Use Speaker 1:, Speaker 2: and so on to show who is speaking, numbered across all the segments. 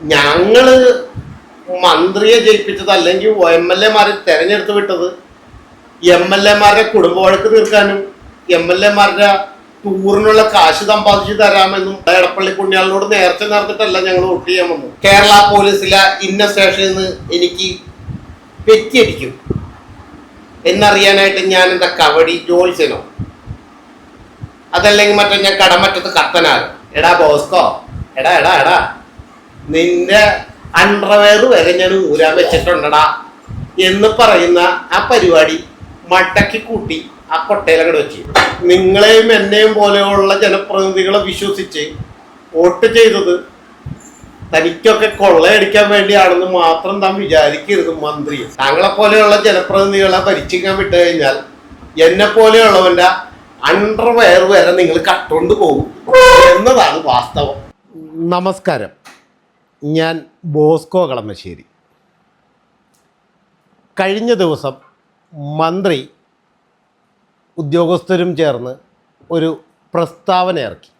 Speaker 1: ഞങ്ങൾ മന്ത്രിയെ ജയിപ്പിച്ചത് അല്ലെങ്കിൽ എം എൽ എമാരെ തെരഞ്ഞെടുത്ത് വിട്ടത് എം എൽ എമാരുടെ കുടുംബ വഴക്ക് തീർക്കാനും എം എൽ എമാരുടെ ടൂറിനുള്ള കാശ് സമ്പാദിച്ചു തരാമെന്നും എടപ്പള്ളി കുഞ്ഞാളിനോട് നേരത്തെ നടന്നിട്ടല്ല ഞങ്ങൾ വോട്ട് ചെയ്യാൻ വന്നു കേരള പോലീസിലെ ഇന്ന സ്റ്റേഷനിൽ നിന്ന് എനിക്ക് പെറ്റിയടിക്കും. എന്നറിയാനായിട്ട് ഞാൻ എന്താ കവടി ജോൽസനോ അതല്ലെങ്കിൽ മറ്റേ ഞാൻ കടമറ്റത്ത് കത്തനാരോ എടാ ബോസ്കോ. എടാ എടാ എടാ. നിന്റെ അണ്ടർവെയർ വരെ ഞാൻ ഊരാൻ വെച്ചിട്ടുണ്ടടാ എന്ന് പറയുന്ന ആ പരിപാടി മടക്കി കൂട്ടി ആ കൊട്ടയിലങ്ങട് വെച്ച്. നിങ്ങളെയും എന്നെയും പോലെയുള്ള ജനപ്രതിനിധികളെ വിശ്വസിച്ച് വോട്ട് ചെയ്തത് തനിക്കൊക്കെ കൊള്ളയടിക്കാൻ വേണ്ടിയാണെന്ന് മാത്രം താൻ വിചാരിക്കരുത് മന്ത്രി. താങ്കളെ പോലെയുള്ള ജനപ്രതിനിധികളെ ഭരിച്ചിരിക്കാൻ വിട്ടു കഴിഞ്ഞാൽ എന്നെ പോലെയുള്ളവന്റെ അണ്ടർവെയർ വരെ നിങ്ങൾ കട്ടുകൊണ്ട് പോകും. എന്നതാണ് വാസ്തവം. നമസ്കാരം. ഞാൻ ബോസ്കോ കളമശ്ശേരി. കഴിഞ്ഞ ദിവസം മന്ത്രി ഉദ്യോഗസ്ഥരും ചേർന്ന് ഒരു പ്രസ്താവന ഇറക്കി.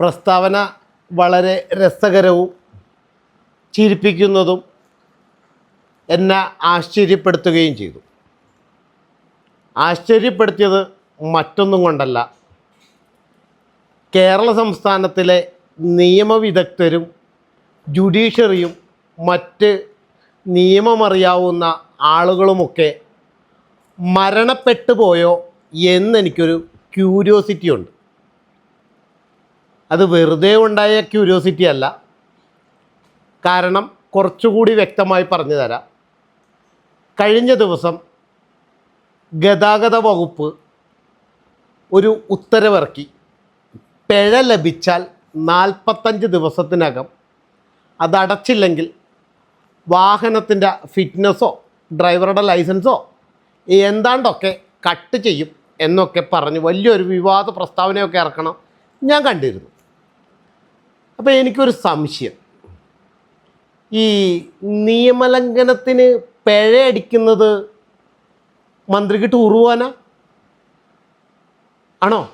Speaker 1: പ്രസ്താവന വളരെ രസകരവും ചിരിപ്പിക്കുന്നതും എന്നെ ആശ്ചര്യപ്പെടുത്തുകയും ചെയ്തു. ആശ്ചര്യപ്പെടുത്തിയത് മറ്റൊന്നും കൊണ്ടല്ല കേരള സംസ്ഥാനത്തിലെ നിയമവിദഗ്ധരും ജുഡീഷ്യറിയും മറ്റ് നിയമമറിയാവുന്ന ആളുകളുമൊക്കെ മരണപ്പെട്ടു പോയോ എന്നെനിക്കൊരു ക്യൂരിയോസിറ്റി ഉണ്ട്. അത് വെറുതെ ഉണ്ടായ ക്യൂരിയോസിറ്റി അല്ല. കാരണം കുറച്ചുകൂടി വ്യക്തമായി പറഞ്ഞു തരാം. കഴിഞ്ഞ ദിവസം ഗതാഗത വകുപ്പ് ഒരു ഉത്തരവിറക്കി. പിഴ ലഭിച്ചാൽ നാൽപ്പത്തഞ്ച് ദിവസത്തിനകം അതടച്ചില്ലെങ്കിൽ വാഹനത്തിന്റെ ഫിറ്റ്നസ്സോ ഡ്രൈവറുടെ ലൈസൻസോ എന്താണ്ടൊക്കെ കട്ട് ചെയ്യും എന്നൊക്കെ പറഞ്ഞ് വലിയൊരു വിവാദ പ്രസ്താവനയൊക്കെ ഇറക്കണം ഞാൻ കണ്ടിരുന്നു. അപ്പോൾ എനിക്കൊരു സംശയം. ഈ നിയമലംഘനത്തിന് പിഴയടിക്കുന്നത് മന്ത്രിക്ക് ടൂർ ആണോ?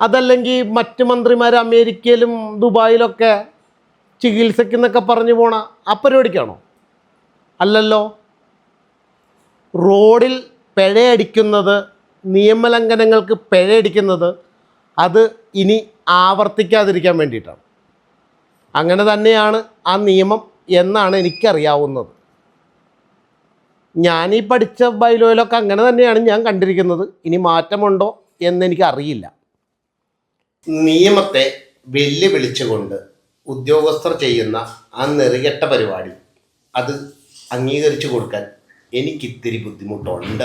Speaker 1: അതല്ലെങ്കിൽ മറ്റ് മന്ത്രിമാർ അമേരിക്കയിലും ദുബായിലൊക്കെ ചികിത്സയ്ക്കെന്നൊക്കെ പറഞ്ഞു പോണ ആ പരിപാടിക്കാണോ? അല്ലല്ലോ. റോഡിൽ പിഴയടിക്കുന്നത് നിയമലംഘനങ്ങൾക്ക് പിഴയടിക്കുന്നത് അത് ഇനി ആവർത്തിക്കാതിരിക്കാൻ വേണ്ടിയിട്ടാണ്. അങ്ങനെ തന്നെയാണ് ആ നിയമം എന്നാണ് എനിക്കറിയാവുന്നത്. ഞാൻ ഈ പഠിച്ച ബൈലോയിലൊക്കെ അങ്ങനെ തന്നെയാണ് ഞാൻ കണ്ടിരിക്കുന്നത്. ഇനി മാറ്റമുണ്ടോ എന്നെനിക്ക് അറിയില്ല നിയമത്തെ വെല്ലുവിളിച്ചുകൊണ്ട് ഉദ്യോഗസ്ഥർ ചെയ്യുന്ന ആ നെറികെട്ട പരിപാടി അത് അംഗീകരിച്ചു കൊടുക്കാൻ എനിക്കിത്തിരി ബുദ്ധിമുട്ടുണ്ട്.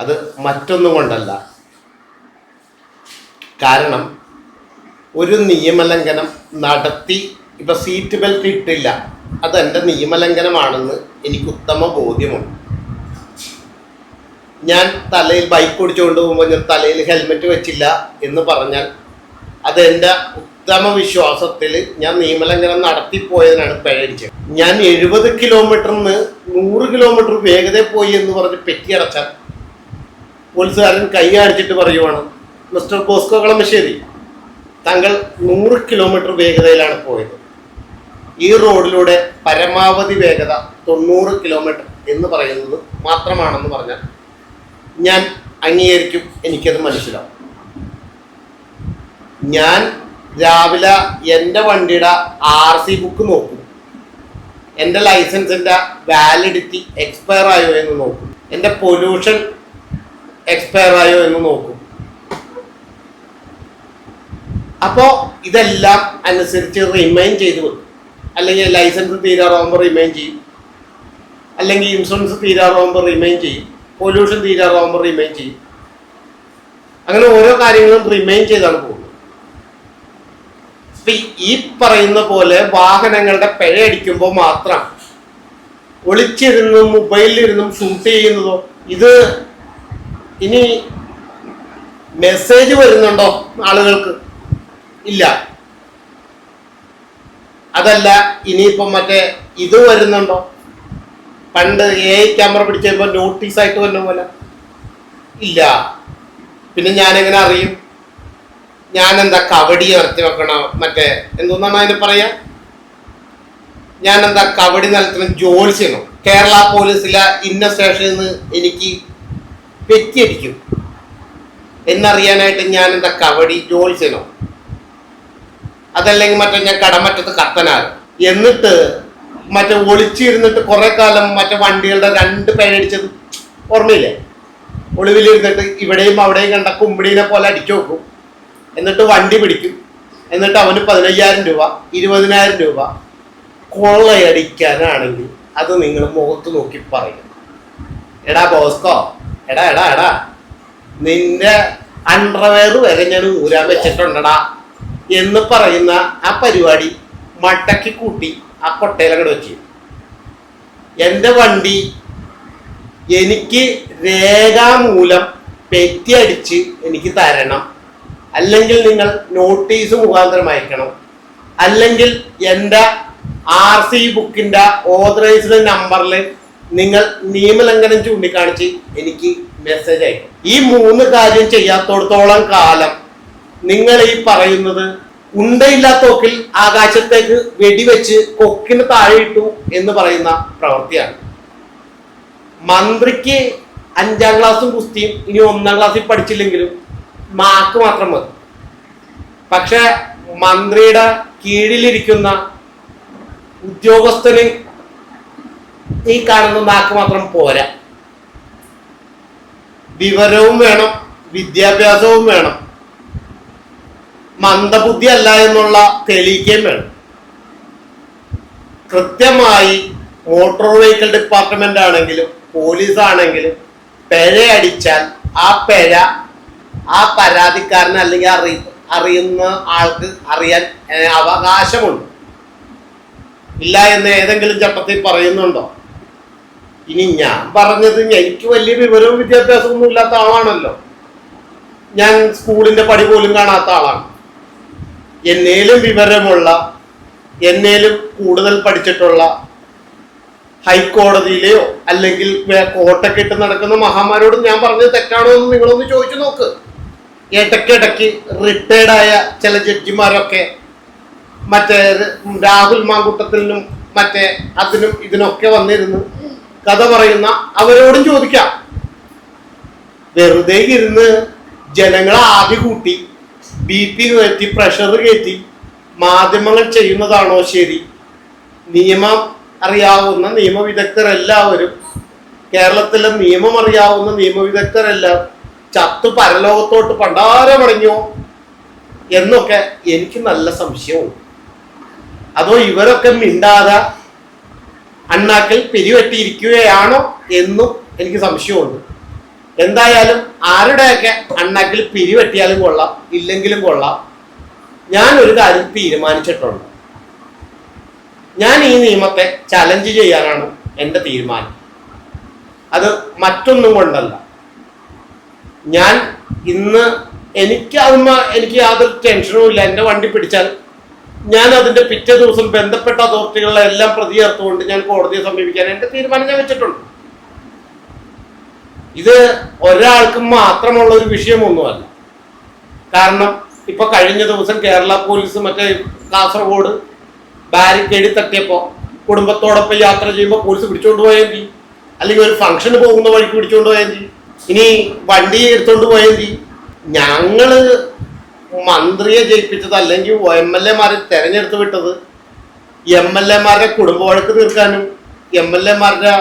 Speaker 1: അത് മറ്റൊന്നും കൊണ്ടല്ല. കാരണം ഒരു നിയമലംഘനം നടത്തി ഇപ്പം സീറ്റ് ബെൽറ്റ് ഇട്ടില്ല. അതെന്റെ നിയമലംഘനമാണെന്ന് എനിക്ക് ഉത്തമ ബോധ്യമുണ്ട്. ഞാൻ തലയിൽ ബൈക്ക് ഓടിച്ചുകൊണ്ട് പോകുമ്പോൾ ഞാൻ തലയിൽ ഹെൽമെറ്റ് വെച്ചില്ല എന്ന് പറഞ്ഞാൽ അതെന്റെ ഉത്തമ വിശ്വാസത്തിൽ ഞാൻ നിയമലംഘനം നടത്തിപ്പോയതിനാണ് പേടിച്ചത്. ഞാൻ എഴുപത് കിലോമീറ്ററിന് നൂറ് കിലോമീറ്റർ വേഗതയിൽ പോയി എന്ന് പറഞ്ഞ് പെറ്റിയടച്ചാൽ പോലീസുകാരൻ കൈ അടിച്ചിട്ട് പറയുവാണ് മിസ്റ്റർ കോസ്കോ കളമശ്ശേരി താങ്കൾ നൂറ് കിലോമീറ്റർ വേഗതയിലാണ് പോയത്. ഈ റോഡിലൂടെ പരമാവധി വേഗത തൊണ്ണൂറ് കിലോമീറ്റർ എന്ന് പറയുന്നത് മാത്രമാണെന്ന് പറഞ്ഞാൽ ഞാൻ അംഗീകരിക്കും എനിക്കത് മനസ്സിലാവും. ഞാൻ രാവിലെ എന്റെ വണ്ടിയുടെ ആർ സി ബുക്ക് നോക്കും. എന്റെ ലൈസൻസിന്റെ വാലിഡിറ്റി എക്സ്പയർ ആയോ എന്ന് നോക്കും. എന്റെ പൊല്യൂഷൻ എക്സ്പയർ ആയോ എന്ന് നോക്കും. അപ്പോൾ ഇതെല്ലാം അനുസരിച്ച് റിമൈൻ ചെയ്ത് അല്ലെങ്കിൽ ലൈസൻസ് തീരാറാകുമ്പോൾ റിമൈൻ ചെയ്യും. അല്ലെങ്കിൽ ഇൻഷുറൻസ് തീരാറാകുമ്പോൾ റിമൈൻ ചെയ്യും. പൊല്യൂഷൻ തീരാറാകുമ്പോൾ റിമൈൻ ചെയ്യും. അങ്ങനെ ഓരോ കാര്യങ്ങളും റിമൈൻ ചെയ്താണ് പോകുന്നത്. ഈ പറയുന്ന പോലെ വാഹനങ്ങളുടെ പിഴയടിക്കുമ്പോൾ മാത്രം ഒളിച്ചിരുന്നും മൊബൈലിലിരുന്നും ഷൂട്ട് ചെയ്യുന്നതോ ഇത് ഇനി മെസ്സേജ് വരുന്നുണ്ടോ ആളുകൾക്ക്? ഇല്ല. അതല്ല ഇനിയിപ്പം മറ്റേ ഇത് വരുന്നുണ്ടോ? പണ്ട് എ ക്യാമറ പിടിച്ച നോട്ടീസ് ആയിട്ട് വന്ന പോലെ. ഇല്ല. പിന്നെ ഞാൻ എങ്ങനെ അറിയും? ഞാൻ എന്താ കബഡി നിർത്തി വെക്കണോ? മറ്റേ എന്തോന്നാണ് അതിന് പറയാ? ഞാൻ എന്താ കബഡി ജോലി ചെയ്യണം? കേരള പോലീസിലെ ഇന്ന സ്റ്റേഷനിൽ നിന്ന് എനിക്ക് പെറ്റിയടിക്കും എന്നറിയാനായിട്ട് ഞാൻ എന്താ കബഡി ചെയ്യണം? അതല്ലെങ്കിൽ മറ്റേ ഞാൻ കടമറ്റത്ത് കത്തനാകും എന്നിട്ട് മറ്റേ ഒളിച്ചിരുന്നിട്ട് കുറെ കാലം മറ്റേ വണ്ടികളുടെ രണ്ട് പേരടിച്ചത് ഓർമ്മയില്ലേ? ഒളിവിലിരുന്നിട്ട് ഇവിടെയും അവിടെയും കണ്ട കുമ്പിടീനെ പോലെ അടിച്ചു നോക്കും എന്നിട്ട് വണ്ടി പിടിക്കും. എന്നിട്ട് അവന് പതിനയ്യായിരം രൂപ ഇരുപതിനായിരം രൂപ കൊള്ളയടിക്കാനാണെങ്കിൽ അത് നിങ്ങൾ മുഖത്ത് നോക്കി പറയും. എടാ ബോസ്കോ എടാ എടാ എടാ. നിന്റെ അണ്ടർവെയർ വരെ ഞാൻ ഊരാൻ വെച്ചിട്ടുണ്ടടാ. എന്ന് പറയുന്ന ആ പരിപാടി മട്ടക്കി കൂട്ടി ആ കൊട്ടയിലങ്ങട് വെച്ച്. എന്റെ വണ്ടി എനിക്ക് രേഖാമൂലം പെറ്റിയടിച്ച് എനിക്ക് തരണം. അല്ലെങ്കിൽ നിങ്ങൾ നോട്ടീസ് മുഖാന്തരം അയക്കണം. അല്ലെങ്കിൽ എന്റെ ആർ സി ബുക്കിന്റെ ഓതറൈസ്ഡ് നമ്പറിൽ നിങ്ങൾ നിയമലംഘനം ചൂണ്ടിക്കാണിച്ച് എനിക്ക് മെസ്സേജ് അയക്കും ഈ മൂന്ന് കാര്യം ചെയ്യാത്തോടത്തോളം കാലം നിങ്ങൾ ഈ പറയുന്നത് ഉണ്ടയില്ലാത്തോക്കിൽ ആകാശത്തേക്ക് വെടിവെച്ച് കൊക്കിന് താഴെ ഇട്ടു എന്ന് പറയുന്ന പ്രവൃത്തിയാണ്. മന്ത്രിക്ക് അഞ്ചാം ക്ലാസ്സും കുസ്തിയും ഇനി ഒന്നാം ക്ലാസ്സിൽ പഠിച്ചില്ലെങ്കിലും മാർക്ക് മാത്രം മതി. പക്ഷെ മന്ത്രിയുടെ കീഴിലിരിക്കുന്ന ഉദ്യോഗസ്ഥന് ഈ കാണുന്ന മാർക്ക് മാത്രം പോരാ. വിവരവും വേണം വിദ്യാഭ്യാസവും വേണം. മന്ദബുദ്ധി അല്ല എന്നുള്ള തെളിയിക്കുകയും വേണം. കൃത്യമായി മോട്ടോർ വെഹിക്കിൾ ഡിപ്പാർട്ട്മെന്റ് ആണെങ്കിലും പോലീസ് ആണെങ്കിലും പെര അടിച്ചാൽ ആ പെര ആ പരാതിക്കാരന് അല്ലെങ്കിൽ അറി അറിയുന്ന ആൾക്ക് അറിയാൻ അവകാശമുണ്ട്. ഇല്ല എന്ന് ഏതെങ്കിലും ചട്ടത്തിൽ പറയുന്നുണ്ടോ? ഇനി ഞാൻ പറഞ്ഞത് എനിക്ക് വലിയ വിവരവും വിദ്യാഭ്യാസവും ഒന്നും ഇല്ലാത്ത ആളാണല്ലോ. ഞാൻ സ്കൂളിന്റെ പടി പോലും കാണാത്ത ആളാണ്. എന്നേലും വിവരമുള്ള എന്നേലും കൂടുതൽ പഠിച്ചിട്ടുള്ള ഹൈക്കോടതിയിലെയോ അല്ലെങ്കിൽ വേ- കോട്ടൊക്കെ ഇട്ട് നടക്കുന്ന മഹാമാരോടും ഞാൻ പറഞ്ഞത് തെറ്റാണോ എന്ന് നിങ്ങളൊന്ന് ചോദിച്ചു നോക്ക്. ഇടയ്ക്കിടയ്ക്ക് റിട്ടയർഡായ ചില ജഡ്ജിമാരൊക്കെ മറ്റേ രാഹുൽ മാങ്കുട്ടത്തിനും മറ്റേ അതിനും ഇതിനൊക്കെ വന്നിരുന്ന് കഥ പറയുന്ന അവരോടും ചോദിക്കാം. വെറുതെ ഇരുന്ന് ജനങ്ങളെ ആദ്യ കൂട്ടി ബി പി കയറ്റി പ്രഷർ കയറ്റി മാധ്യമങ്ങൾ ചെയ്യുന്നതാണോ ശരി? നിയമം അറിയാവുന്ന നിയമവിദഗ്ധരെല്ലാവരും കേരളത്തിലെ നിയമം അറിയാവുന്ന നിയമവിദഗ്ധരെല്ലാം ചത്തു പരലോകത്തോട്ട് പണ്ടാരമടങ്ങിയോ എന്നൊക്കെ എനിക്ക് നല്ല സംശയമുണ്ട് അതോ ഇവരൊക്കെ മിണ്ടാതെ അണ്ണാക്കിൽ പിരിവെട്ടിയിരിക്കുകയാണോ എന്നും എനിക്ക് സംശയമുണ്ട് എന്തായാലും ആരുടെയൊക്കെ അണ്ണാക്കിൽ പിരിവെട്ടിയാലും കൊള്ളാം ഇല്ലെങ്കിലും കൊള്ളാം. ഞാൻ ഒരു കാര്യം തീരുമാനിച്ചിട്ടുണ്ട്. ഞാൻ ഈ നിയമത്തെ ചലഞ്ച് ചെയ്യാനാണ് എന്റെ തീരുമാനം. അത് മറ്റൊന്നും കൊണ്ടല്ല. ഞാൻ ഇന്ന് എനിക്ക് എനിക്ക് യാതൊരു ടെൻഷനും ഇല്ല. എന്റെ വണ്ടി പിടിച്ചാൽ ഞാൻ അതിന്റെ പിറ്റേ ദിവസം ബന്ധപ്പെട്ട അതോറിറ്റികളെല്ലാം പ്രതി ചേർത്തുകൊണ്ട് ഞാൻ കോടതിയെ സമീപിക്കാൻ എന്റെ തീരുമാനം ഞാൻ വെച്ചിട്ടുണ്ട്. ഇത് ഒരാൾക്ക് മാത്രമുള്ള ഒരു വിഷയമൊന്നുമല്ല. കാരണം ഇപ്പൊ കഴിഞ്ഞ ദിവസം കേരള പോലീസ് മറ്റേ കാസർഗോഡ് ബാരിക്കേഡ് തട്ടിയപ്പോ കുടുംബത്തോടൊപ്പം യാത്ര ചെയ്യുമ്പോൾ പോലീസ് പിടിച്ചോണ്ട് പോയാൽ അല്ലെങ്കിൽ ഒരു ഫംഗ്ഷന് പോകുന്ന വഴിക്ക് പിടിച്ചോണ്ട് പോയാൽ ഇനി വണ്ടി എടുത്തോണ്ട് പോയാൽ മതി ഞങ്ങൾ മന്ത്രിയെ ജയിപ്പിച്ചത് അല്ലെങ്കിൽ എം എൽ എമാരെ തെരഞ്ഞെടുത്ത് വിട്ടത് എം എൽ എമാരുടെ കുടുംബ വഴക്ക് തീർക്കാനും എം എൽ എമാരുടെ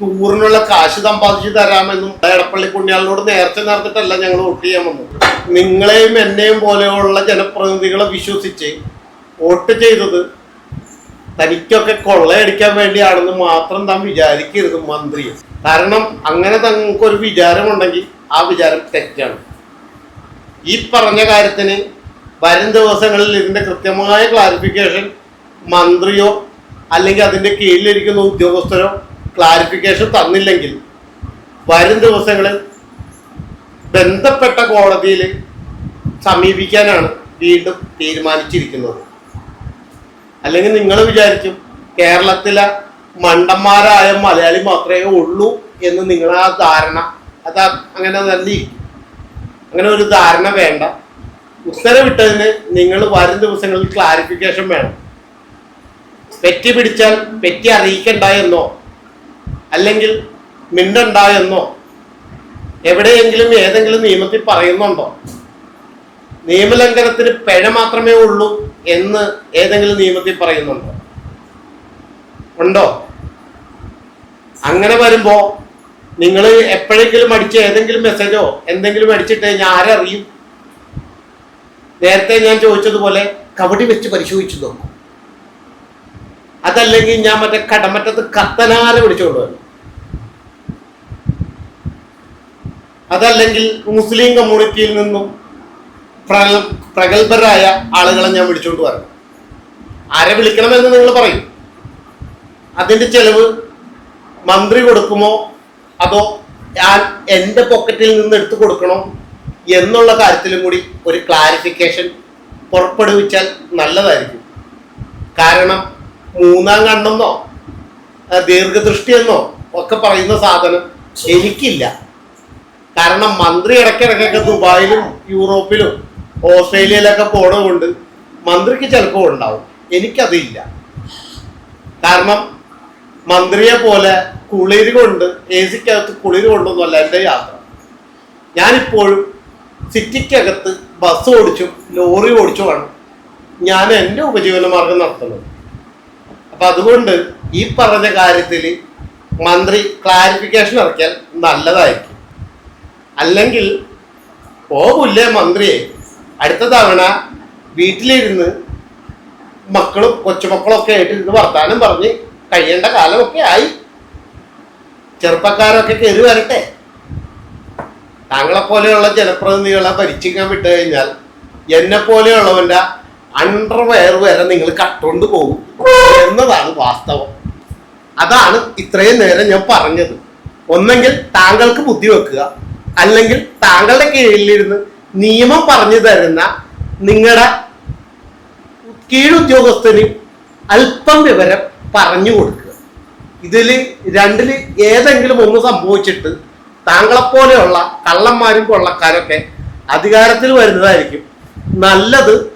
Speaker 1: ടൂറിനുള്ള കാശ് സമ്പാദിച്ചു തരാമെന്നും എടപ്പള്ളി കുഞ്ഞാളിനോട് നേരത്തെ നടന്നിട്ടല്ല ഞങ്ങൾ വോട്ട് ചെയ്യാൻ വന്നത്. നിങ്ങളെയും എന്നെയും പോലെയുള്ള ജനപ്രതിനിധികളെ വിശ്വസിച്ച് വോട്ട് ചെയ്തത് തനിക്കൊക്കെ കൊള്ളയടിക്കാൻ വേണ്ടിയാണെന്ന് മാത്രം താൻ വിചാരിക്കരുത് മന്ത്രി കാരണം അങ്ങനെ തങ്ങൾക്കൊരു വിചാരമുണ്ടെങ്കിൽ ആ വിചാരം തെറ്റാണ്. ഈ പറഞ്ഞ കാര്യത്തിന് വരും ദിവസങ്ങളിൽ ഇതിന്റെ കൃത്യമായ ക്ലാരിഫിക്കേഷൻ മന്ത്രിയോ അല്ലെങ്കിൽ അതിന്റെ കീഴിലിരിക്കുന്ന ഉദ്യോഗസ്ഥരോ ക്ലാരിഫിക്കേഷൻ തന്നില്ലെങ്കിൽ വരും ദിവസങ്ങളിൽ ബന്ധപ്പെട്ട കോടതിയിൽ സമീപിക്കാനാണ് വീണ്ടും തീരുമാനിച്ചിരിക്കുന്നത്. അല്ലെങ്കിൽ നിങ്ങൾ വിചാരിക്കും കേരളത്തിലെ മണ്ടന്മാരായ മലയാളി മാത്രമേ ഉള്ളൂ എന്ന് നിങ്ങളെ ആ ധാരണ അത് അങ്ങനെ തന്നെ അങ്ങനെ ഒരു ധാരണ വേണ്ട. ഉത്തരവിട്ടതിന് നിങ്ങൾ വരും ദിവസങ്ങളിൽ ക്ലാരിഫിക്കേഷൻ വേണം. പെറ്റി പിടിച്ചാൽ പെറ്റി അറിയിക്കണ്ട എന്നോ അല്ലെങ്കിൽ മിണ്ടണ്ട എന്നോ എവിടെയെങ്കിലും ഏതെങ്കിലും നിയമത്തിൽ പറയുന്നുണ്ടോ? നിയമലംഘനത്തിന് പിഴ മാത്രമേ ഉള്ളൂ എന്ന് ഏതെങ്കിലും നിയമത്തിൽ പറയുന്നുണ്ടോ? ഉണ്ടോ? അങ്ങനെ വരുമ്പോൾ നിങ്ങൾ എപ്പോഴെങ്കിലും അടിച്ച ഏതെങ്കിലും മെസ്സേജോ എന്തെങ്കിലും അടിച്ചിട്ട് ഞാൻ ആരറിയും നേരത്തെ ഞാൻ ചോദിച്ചതുപോലെ കബഡി വെച്ച് പരിശോധിച്ചു നോക്കും. അതല്ലെങ്കിൽ ഞാൻ മറ്റേ കടമറ്റത്ത് കത്തനാരെ പിടിച്ചുകൊണ്ട് വരും. അതല്ലെങ്കിൽ മുസ്ലിം കമ്മ്യൂണിറ്റിയിൽ നിന്നും പ്രഗത്ഭരായ ആളുകളെ ഞാൻ വിളിച്ചുകൊണ്ട് വരണം ആരെ വിളിക്കണമെന്ന് നിങ്ങൾ പറയും. അതിന്റെ ചെലവ് മന്ത്രി കൊടുക്കുമോ? അതോ ഞാൻ എന്റെ പോക്കറ്റിൽ നിന്ന് എടുത്തു കൊടുക്കണോ? എന്നുള്ള കാര്യത്തിലും കൂടി ഒരു ക്ലാരിഫിക്കേഷൻ പുറപ്പെടുവിച്ചാൽ നല്ലതായിരിക്കും. കാരണം മൂന്നാം കണ്ണെന്നോ ദീർഘദൃഷ്ടിയെന്നോ ഒക്കെ പറയുന്ന സാധനം എനിക്കില്ല. കാരണം മന്ത്രി ഇടയ്ക്കിടയ്ക്കൊക്കെ ദുബായിലും യൂറോപ്പിലും ഓസ്ട്രേലിയയിലൊക്കെ പോണതുകൊണ്ട് മന്ത്രിക്ക് ചിലപ്പോൾ ഉണ്ടാവും. എനിക്കതില്ല. കാരണം മന്ത്രിയെ പോലെ കുളിര് കൊണ്ട് എ സിക്കകത്ത് കുളിര് കൊണ്ടൊന്നുമല്ല എന്റെ യാത്ര. ഞാനിപ്പോഴും സിറ്റിക്കകത്ത് ബസ് ഓടിച്ചും ലോറി ഓടിച്ചുമാണ് ഞാൻ എന്റെ ഉപജീവന മാർഗം നടത്തുന്നത്. അപ്പൊ അതുകൊണ്ട് ഈ പറഞ്ഞ കാര്യത്തിൽ മന്ത്രി ക്ലാരിഫിക്കേഷൻ ഇറക്കിയാൽ നല്ലതായിരിക്കും. അല്ലെങ്കിൽ പോകില്ലേ മന്ത്രിയെ അടുത്ത തവണ വീട്ടിലിരുന്ന് മക്കളും കൊച്ചുമക്കളൊക്കെ ആയിട്ട് ഇരുന്ന് വർത്താനം പറഞ്ഞ് കഴിയേണ്ട കാലമൊക്കെ ആയി. ചെറുപ്പക്കാരൊക്കെ കയറി വരട്ടെ. താങ്കളെ പോലെയുള്ള ജനപ്രതിനിധികളെ ഭരിച്ചിരിക്കാൻ വിട്ടു കഴിഞ്ഞാൽ എന്നെ പോലെയുള്ളവന്റെ അണ്ടർവെയർ വരെ നിങ്ങൾ കട്ടുകൊണ്ട് പോകും. എന്നതാണ് വാസ്തവം. അതാണ് ഇത്രയും നേരം ഞാൻ പറഞ്ഞത്. ഒന്നെങ്കിൽ താങ്കൾക്ക് ബുദ്ധി വെക്കുക. അല്ലെങ്കിൽ താങ്കളുടെ കീഴിലിരുന്ന് നിയമം പറഞ്ഞു തരുന്ന നിങ്ങളുടെ കീഴുദ്യോഗസ്ഥന് അല്പം വിവരം പറഞ്ഞു കൊടുക്കുക. ഇതിൽ രണ്ടിൽ ഏതെങ്കിലും ഒന്ന് സംഭവിച്ചിട്ട് താങ്കളെപ്പോലെയുള്ള കള്ളന്മാരും കൊള്ളക്കാരൊക്കെ അധികാരത്തിൽ വരുന്നതായിരിക്കും. നല്ലത്